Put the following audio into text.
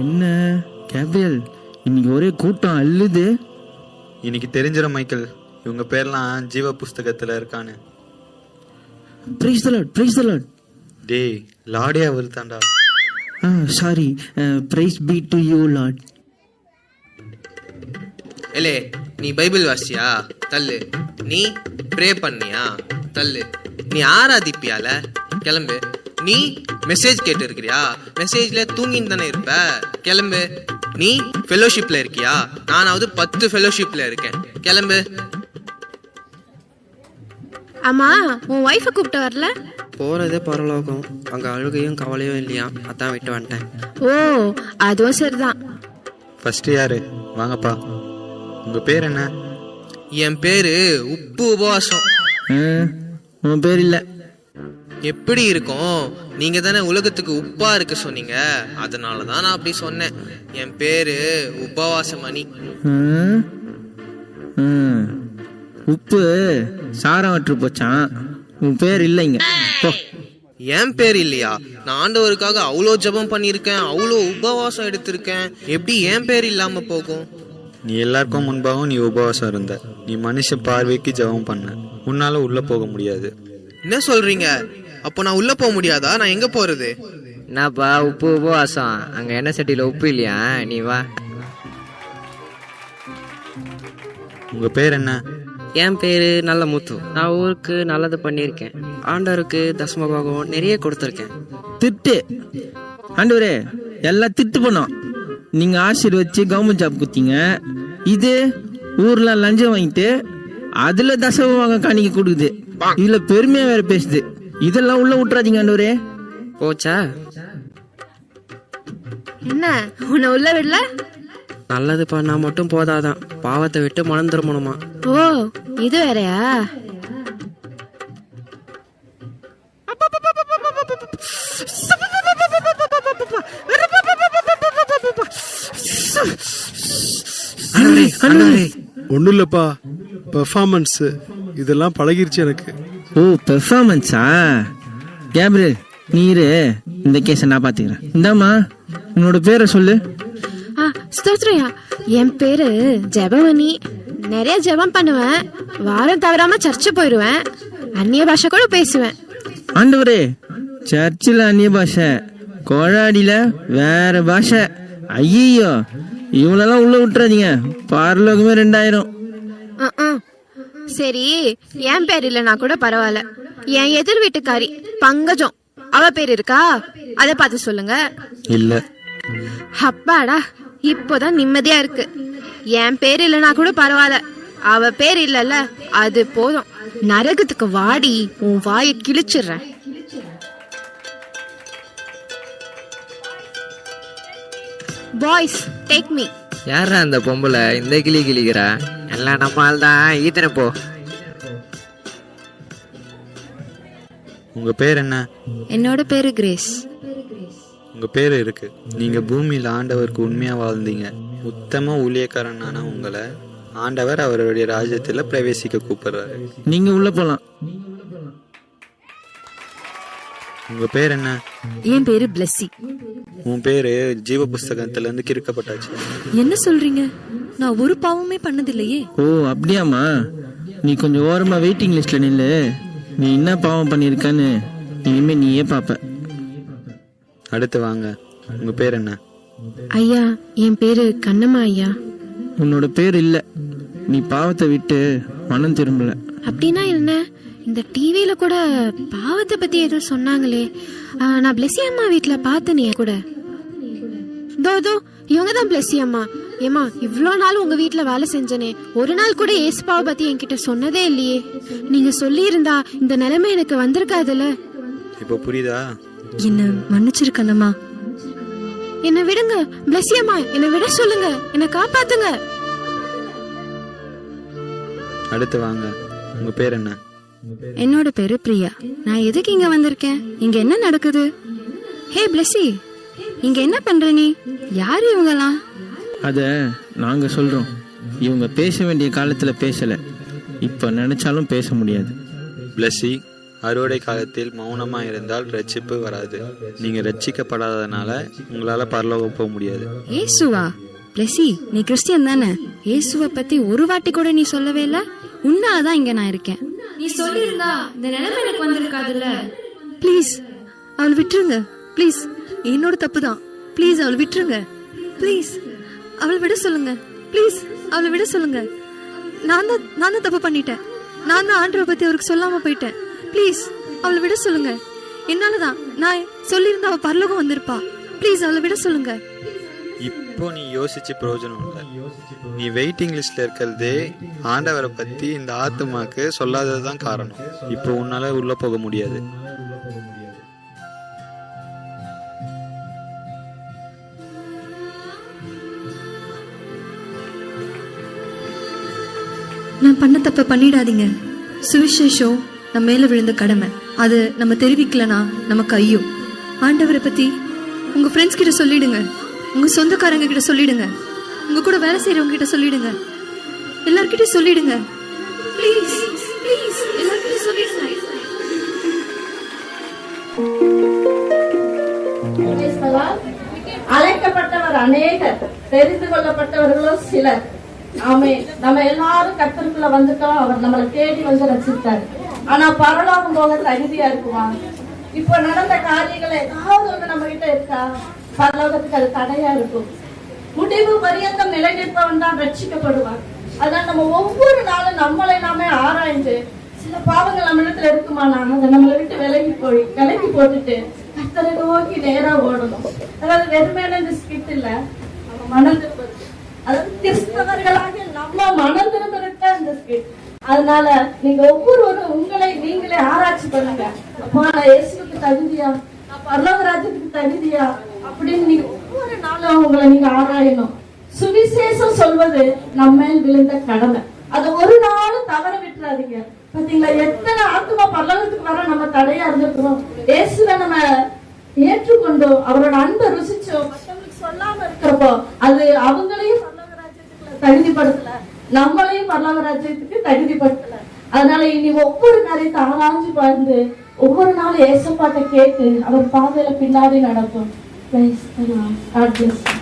என்ன? கேப்ரியல் இன்னைக்கு ஒரே கூட்டம் அள்ளுது. இன்னைக்கு தெரிஞ்சிடும் மைக்கேல். இவங்க பேர்லாம் ஜீவ புஸ்தகத்துல இருக்கான்னு. ப்ரைஸ் தலாட் ப்ரைஸ் தலாட் டேய் லாடே அவர் தாண்டா ஆ sorry praise be to you lord ஏலே நீ பைபிள் வாசியா தள்ளு. நீ ப்ரே பண்ணியா? தள்ளு. நீ ஆராதிப்பியால? கிளம்பு. நீ மெசேஜ் கேட்டு இருக்கிறியா மெசேஜ்ல தூங்கின்னு தானே இருப்ப? கிளம்பு. நீ ஃபெலோஷிப்ல இருக்கியா? நானாவது பத்து ஃபெலோஷிப்ல இருக்கேன். கிளம்பு. ஆமா உன் ஒய்ஃபை கூப்பிட்டு வரல? போகிறதே பரலோகம். அங்கே அழுகையும் கவலையும் இல்லையா? அதான் விட்டு வந்துட்டேன். ஓ அதுவும் சரிதான். ஃபர்ஸ்ட் யாரு? வாங்கப்பா. உங்க பேர் என்ன? என் பேரு உப்பு உபவாசம். உன் பேர் இல்லை. எப்படி இருக்கும்? நீங்க தானே உலகத்துக்கு உப்பா இருக்க சொன்னீங்க. அதனால தான் நான் அப்படி சொன்னேன். என் பேரு உபவாசமணி. உப்பு சாரம் வற்று போச்சான் உன் பேர் இல்லைங்க. என் பேர் இல்லையா? நான் ஆண்டவருக்காக அவ்வளோ ஜெபம் பண்ணியிருக்கேன் அவ்வளோ உபவாசம் எடுத்திருக்கேன். எப்படி என் பேர் இல்லாம போகும்? நீ எல்லாருக்கும் முன்பாகவும் நீ உபவாசம் இருந்த. நீ மனுஷ பார்வைக்கு ஜெபம் பண்ண. உன்னால உள்ள போக முடியாது. என்ன சொல்றீங்க? அப்போ நான் உள்ள போக முடியாதா? நான் எங்க போறது? என்னப்பா உப்பு உபவாசம். அங்கே எண்ணெய் சட்டியில் உப்பு இல்லையா? நீ வா. உங்க பேர் என்ன? என் பேர் நல்ல முத்து நான் ஊருக்கு நல்லது பண்ணியிருக்கேன். ஆண்டவருக்கு தசமபாகம் நிறைய கொடுத்துருக்கேன். திட்டு. ஆண்டவரே எல்லாம் திட்டு பண்ணோம். நீங்க ஆசீர்வச்சு கவர்மெண்ட் ஜாப் குத்தீங்க இது ஊர்ல லஞ்சம் வாங்கிட்டு அதுல தசவ வாங்க காணிக்க கொடுக்குது. இதுல பெருமையா வேற பேசுது. இதெல்லாம் உள்ள விட்டுறாதீங்க ஆண்டவரே போச்சா? என்ன உன்னை உள்ள விடல? நல்லது பண்ணா மட்டும் போதாதான். பாவத்தை விட்டு மனம் திரும்பணுமா ஓ இது வேறயா? ஒன்றும் இல்லைப்பா பெர்ஃபார்மன்ஸு இதெல்லாம் பழகிருச்சு எனக்கு. ஓ பெர்ஃபார்மன்ஸா கேப்ரியல் நீரு. இந்த கேஸை நான் பாத்துக்கிறேன் இந்தாம்மா உன்னோட பேரை சொல்லு. ஆ ஸ்தோத்ரையா. என் பேரு ஜெபமணி. நிறைய ஜெபம் பண்ணுவேன். வாரம் தவறாம சர்ச்சு போயிடுவேன் அந்நிய பாஷை கூட பேசுவேன். ஆண்டவரே சர்ச்சில் அந்நிய பாஷை. கோழாடியில வேற பாஷை. ஐயோ இவளெல்லாம் உள்ள விட்டுறாதீங்க. பார்லோகமே ரெண்டாயிரம். அஹ், அஹ். சரி என் பேர் இல்லைனா கூட பரவாயில்ல. என் எதிர் வீட்டுக்காரி பங்கஜம். அவ பேர் இருக்கா? அத பார்த்து சொல்லுங்க. இல்ல. அப்பாடா இப்போதான் நிம்மதியா இருக்கு. என் பேர் இல்லைனா கூட பரவாயில்ல. அவ பேர் இல்லல்ல அது போதும். நரகத்துக்கு வாடி உன் வாயை கிழிச்சிடுறேன். பாய்ஸ் டேக் மீ யாரா அந்த பொம்பளை? இந்த கிளி கிளிக்கிறா? எல்லாம் நம்மால் தான் ஈத்தனை போ. உங்க பேர் என்ன? என்னோட பேரு கிரேஸ். உங்க பேர் இருக்கு. நீங்க பூமியில ஆண்டவருக்கு உண்மையா வாழ்ந்தீங்க. உத்தம ஊழியக்காரனான உங்களை. ஆண்டவர் அவருடைய ராஜ்யத்துல பிரவேசிக்க கூப்பிடுறாரு. நீங்க உள்ள போலாம். உங்க பேர் என்ன? என் பேரு பிளஸ்ஸி உன் பேரு ஜீவ புஸ்தகத்துல இருந்து கிறுக்கப்பட்டாச்சு. என்ன சொல்றீங்க? நான் ஒரு பாவமே பண்ணதில்லையே. ஓ அப்படியாம்மா? நீ கொஞ்சம் ஓரமா வெயிட்டிங் லிஸ்ட்ல நில்லு. நீ என்ன பாவம் பண்ணியிருக்கன்னு இனிமே நீயே பாப்ப. அடுத்து வாங்க. உங்க பேர் என்ன? ஐயா என் பேரு கண்ணம்மா ஐயா. உன்னோட பேர் இல்ல. நீ பாவத்தை விட்டு மனம் திரும்பல. அப்படின்னா என்ன? இந்த டிவியில கூட பாவத்தை பத்தி ஏதோ சொன்னாங்களே. நான் பிளெஸி அம்மா வீட்ல பார்த்தனே கூட. தோ தோ இவங்க தான் பிளெஸி அம்மா. ஏமா இவ்வளோ நாள் உங்க வீட்ல வேலை செஞ்சனே. ஒரு நாள் கூட ஏசுபாவை பத்தி என்கிட்ட சொன்னதே இல்லையே. நீங்க சொல்லி இருந்தா இந்த நிலைமை எனக்கு வந்திருக்காதுல்ல. இப்போ புரியுதா? என்ன மன்னிச்சிருக்கணுமா? என்னை விடுங்க அம்மா என்னை விட சொல்லுங்க. என்னை காப்பாத்துங்க. அடுத்து வாங்க. உங்க பேர் என்ன? என்னோட பேரு பிரியா. நான் எதுக்கு இங்க வந்திருக்கேன்? இங்க என்ன நடக்குது? ஹே பிளஸி இங்க என்ன பண்ற நீ? யாரு இவங்கலாம் அத நாங்க சொல்றோம். இவங்க பேச வேண்டிய காலத்துல பேசல. இப்ப நினைச்சாலும் பேச முடியாது. பிளஸி அறுவடை காலத்தில் மௌனமா இருந்தால் ரட்சிப்பு வராது. நீங்க ரட்சிக்கப்படாதனால உங்களால பரலோகம் போக முடியாது. ஏசுவா? பிளெஸி நீ கிறிஸ்டியன் தானே? இயேசுவை பத்தி ஒரு வாட்டி கூட நீ சொல்லவே இல்ல? உன்னாலதான் இங்க நான் இருக்கேன். நீ சொல்லியிருந்தா இந்த நிலைமை எனக்கு வந்திருக்காதுல்ல. ப்ளீஸ் அவள் விட்டுருங்க. ப்ளீஸ் என்னோட தப்பு தான் ப்ளீஸ் அவள் விட்டுருங்க. ப்ளீஸ் அவளை விட சொல்லுங்க. ப்ளீஸ் அவளை விட சொல்லுங்க. நான் தான் நான் தான் தப்பு பண்ணிட்டேன். நான் தான் ஆண்டரை பத்தி அவருக்கு சொல்லாம போயிட்டேன். ப்ளீஸ் அவளை விட சொல்லுங்க. என்னால தான் நான் சொல்லியிருந்தா அவள் பரலோகம் வந்திருப்பா. ப்ளீஸ் அவளை விட சொல்லுங்க. இப்போ நீ யோசிச்சு பிரயோஜனம் இல்லை. நீ வெயிட்டிங் லிஸ்ட்ல இருக்கிறதே ஆண்டவரை பத்தி இந்த ஆத்துமாக்கு சொல்லாததுதான் காரணம். இப்போ உன்னால உள்ள போக முடியாது. நான் பண்ண தப்ப பண்ணிடாதீங்க. சுவிசேஷம் நம்ம மேல விழுந்த கடமை. அது நம்ம தெரிவிக்கலனா நமக்கு ஐயோ ஆண்டவரை பத்தி உங்க ஃப்ரெண்ட்ஸ் கிட்ட சொல்லிடுங்க. உங்க சொந்தக்காரங்க கிட்ட சொல்லிடுங்க. உங்க கூட வேலை செய்யறவங்க கிட்ட சொல்லிடுங்க. எல்லார்கிட்டயும் சொல்லிடுங்க. ப்ளீஸ் ப்ளீஸ் எல்லார்கிட்டயும் சொல்லிடுங்க. அழைக்கப்பட்டவர் அநேகர் தெரிந்து கொள்ளப்பட்டவர்களோ சிலர். ஆமே நம்ம எல்லாரும் கத்தருக்குள்ள வந்துட்டோம். அவர் நம்மளை தேடி வந்து ரசித்தார். ஆனா பரலோகம் போக தகுதியா இருக்குமா இப்போ நடந்த காரியங்களை ஏதாவது ஒண்ணு நம்ம கிட்ட இருக்கா? பரலோகத்துக்கு அது தடையா இருக்கும். முடிவு பரியந்தம் நிலைநிற்பவன் தான் ரட்சிக்கப்படுவான். அதான் நம்ம ஒவ்வொரு நாளும் நம்மளை நாமே ஆராய்ந்து சில பாவங்கள் நம்ம இடத்துல இருக்குமானா அதை நம்மளை விட்டு விலகி போய் விலகி போட்டுட்டு கத்தரை நோக்கி நேரா ஓடணும். அதாவது வெறுமையான இந்த ஸ்கிட் இல்ல. நம்ம மனம் திரும்புறது அதாவது கிறிஸ்தவர்களாக நம்ம மனம் திரும்புறது தான் இந்த ஸ்கிட் அதனால நீங்க ஒவ்வொருவரும் உங்களை நீங்களே ஆராய்ச்சி பண்ணுங்க. அப்பா நான் இயேசுக்கு தகுதியா? நான் பரலோக ராஜ்யத்துக்கு தகுதியா? அப்படின்னு நீங்க ஒவ்வொரு நாளும் உங்களை நீங்க ஆராயணும். சுவிசேஷம் சொல்வது நம்ம மேல் விழுந்த கடமை. அது ஒரு நாளும் தவற விட்டுறாதீங்க. பாத்தீங்களா? எத்தனை ஆத்மா பல்லவத்துக்கு வர நம்ம தடையா இருந்திருக்கிறோம். இயேசுவை நம்ம ஏற்றுக்கொண்டோம். அவரோட அன்பை ருசிச்சோம். மற்றவங்களுக்கு சொல்லாம இருக்கிறப்போ அது அவங்களையும் பல்லவராஜ்யத்துக்குள்ள தகுதிப்படுத்தல. நம்மளையும் பல்லவராஜ்யத்துக்கு தகுதிப்படுத்தல. அதனால இனி ஒவ்வொரு காரியத்தை ஆராய்ஞ்சு பார்ந்து ஒவ்வொரு நாளும் ஏசப்பாட்டை கேட்டு அவர் பாதையில பின்னாடி நடக்கும் Praise the Lord. You.